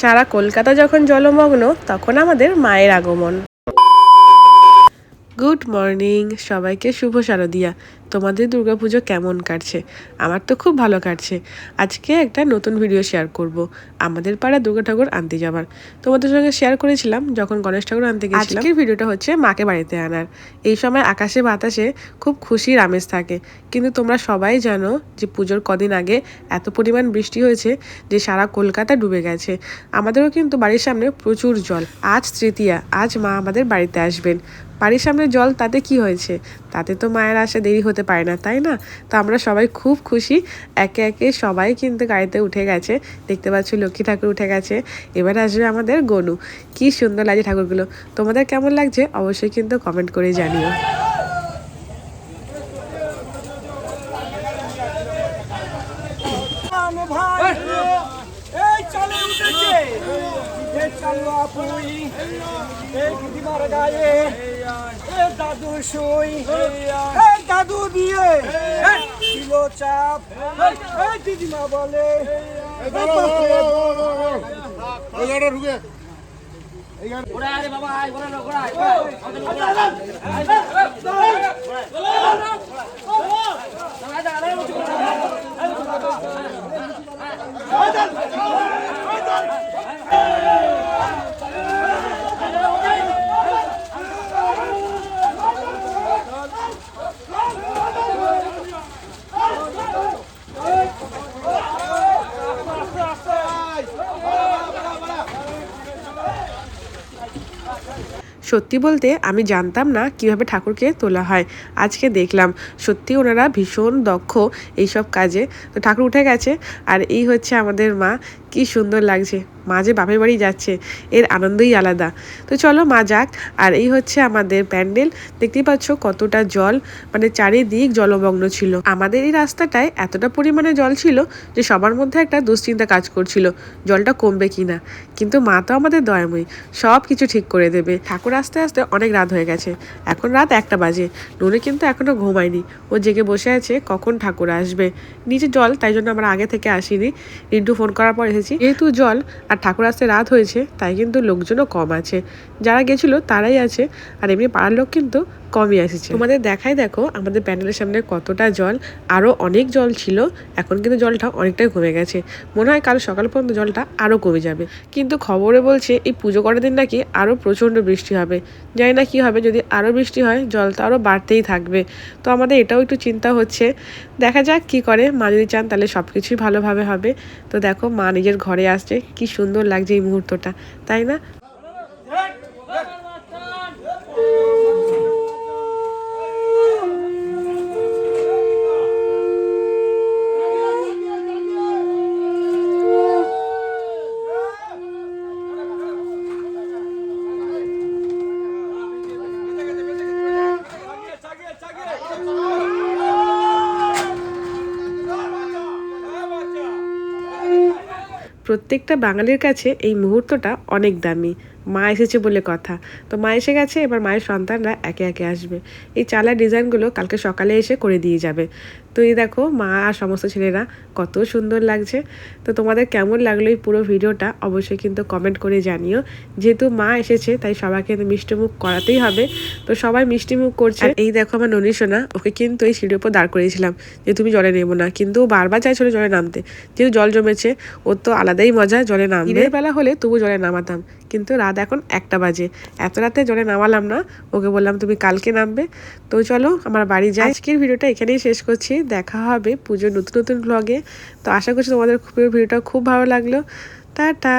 সারা কলকাতা যখন জলমগ্ন তখন আমাদের মায়ের আগমন। গুড মর্নিং সবাইকে শুভ শারদিয়া। তোমাদের দুর্গাপুজো কেমন কাটছে? আমার তো খুব ভালো কাটছে। আজকে একটা নতুন ভিডিও শেয়ার করব। আমাদের পাড়া দুর্গা ঠাকুর আনতে যাবার। তোমাদের সঙ্গে শেয়ার করেছিলাম, যখন গণেশ ঠাকুর আনতে গেছিলাম। আজকের ভিডিওটা হচ্ছে মাকে বাড়িতে আনার। এই সময় আকাশে বাতাসে খুব খুশির আমেজ থাকে। কিন্তু তোমরা সবাই জানো যে পুজোর কদিন আগে এত পরিমাণ বৃষ্টি হয়েছে যে সারা কলকাতা ডুবে গেছে। আমাদেরও কিন্তু বাড়ির সামনে প্রচুর জল। আজ তৃতীয়া, আজ মা আমাদের বাড়িতে আসবেন। বাড়ির সামনে জল তাতে কি হয়েছে? তাতে তো মায়ের আসা দেরি হতে পারে না, তাই না? তো আমরা সবাই খুব খুশি। একে একে সবাই কিন্তু গাড়িতে উঠে গেছে। দেখতে পাচ্ছ লক্ষ্মী ঠাকুর উঠে গেছে। এবার আসবে আমাদের গনু। কি সুন্দর লাগছে ঠাকুরগুলো। তোমাদের কেমন লাগছে অবশ্যই কিন্তু কমেন্ট করে জানিও। এই চালু আপুই এই দিদিমার গায়ে এই দাদু শুই এই দাদু দিয়ে দিল চাপ। এই দিদিমা বলে এই বাপরে সত্যি বলতে আমি জানতাম না কীভাবে ঠাকুরকে তোলা হয়। আজকে দেখলাম, সত্যি ওনারা ভীষণ দক্ষ এইসব কাজে। তো ঠাকুর উঠে গেছে, আর এই হচ্ছে আমাদের মা। কি সুন্দর লাগছে। মা যে বাপের বাড়ি যাচ্ছে, এর আনন্দই আলাদা। তো চলো মা যাক, আর এই হচ্ছে আমাদের প্যান্ডেল। দেখতেই পাচ্ছ কতটা জল মানে চারিদিক জলমগ্ন ছিল। আমাদের এই রাস্তাটায় এতটা পরিমাণে জল ছিল যে সবার মধ্যে একটা দুশ্চিন্তা কাজ করছিল, জলটা কমবে কি না কিন্তু মা তো আমাদের দয়াময়ী, সব কিছু ঠিক করে দেবে। ঠাকুর আস্তে আস্তে অনেক রাত হয়ে গেছে। এখন রাত একটা বাজে, নুনে কিন্তু এখনও ঘুমায়নি। ও জেগে বসে আছে কখন ঠাকুর আসবে। নিচে জল, তাই জন্য আমরা আগে থেকে আসিনি। রিন্টু ফোন করার পর এসেছি যেহেতু জল আর ঠাকুর আসতে রাত হয়েছে, তাই কিন্তু লোকজনও কম আছে। যারা গেছিল তারাই আছে। আর এমনি পাড়ার লোক কিন্তু কমই এসেছে। তোমাদের দেখাই দেখো, আমাদের প্যান্ডেলের সামনে কতটা জল আরও অনেক জল ছিল, এখন কিন্তু জলটা অনেকটাই কমে গেছে। মনে হয় কাল সকাল পর্যন্ত জলটা আরও কমে যাবে। কিন্তু খবরে বলছে, এই পুজো করার দিন নাকি আরও প্রচণ্ড বৃষ্টি হবে। জানি না কি হবে, যদি আরও বৃষ্টি হয়, জল তো আরও বাড়তেই থাকবে। তো আমাদের এটাও একটু চিন্তা হচ্ছে। দেখা যাক কি করে, মা যদি চান তাহলে সব কিছুই ভালোভাবে হবে। তো দেখো, মা নিজের ঘরে আসছে, কি সুন্দর লাগছে এই মুহূর্তটা, তাই না? প্রত্যেকটা বাঙালির কাছে এই মুহূর্তটা অনেক দামি। মা এসেছে বলে কথা। তো মা এসে গেছে এবার মায়ের সন্তানরা একে একে আসবে। এই চালার ডিজাইনগুলো কালকে সকালে এসে করে দিয়ে যাবে। তো এই দেখো মা আর সমস্ত ছেলেরা কত সুন্দর লাগছে। তো তোমাদের কেমন লাগল এই পুরো ভিডিওটা অবশ্যই কিন্তু কমেন্ট করে জানিও। যেহেতু মা এসেছে তাই সবাইকে তো মিষ্টি মুখ করাতেই হবে। তো সবাই মিষ্টি মুখ করছে। এই দেখো আমার ননী সোনা ওকে কিন্তু এই সিঁড়ির উপর দাঁড় করিয়েছিলাম যে তুমি জলে নেব না। কিন্তু ও বারবার চাইছিল জলে নামতে। যেহেতু জল জমেছে ওর তো আলাদাই মজা জলে নামবে। বেলা হলে তবু জলে নামাতাম। কিন্তু রাত এখন একটা বাজে। এত রাতে জলে নামালাম না, ওকে বললাম, তুমি কালকে নামবে? তো চলো, আমার বাড়ি যাই। আজকের ভিডিওটা এখানেই শেষ করছি। দেখা হবে পুজোর নতুন নতুন ব্লগে তো আশা করছি তোমাদের খুবই ভিডিওটা খুব ভালো লাগল। টাটা!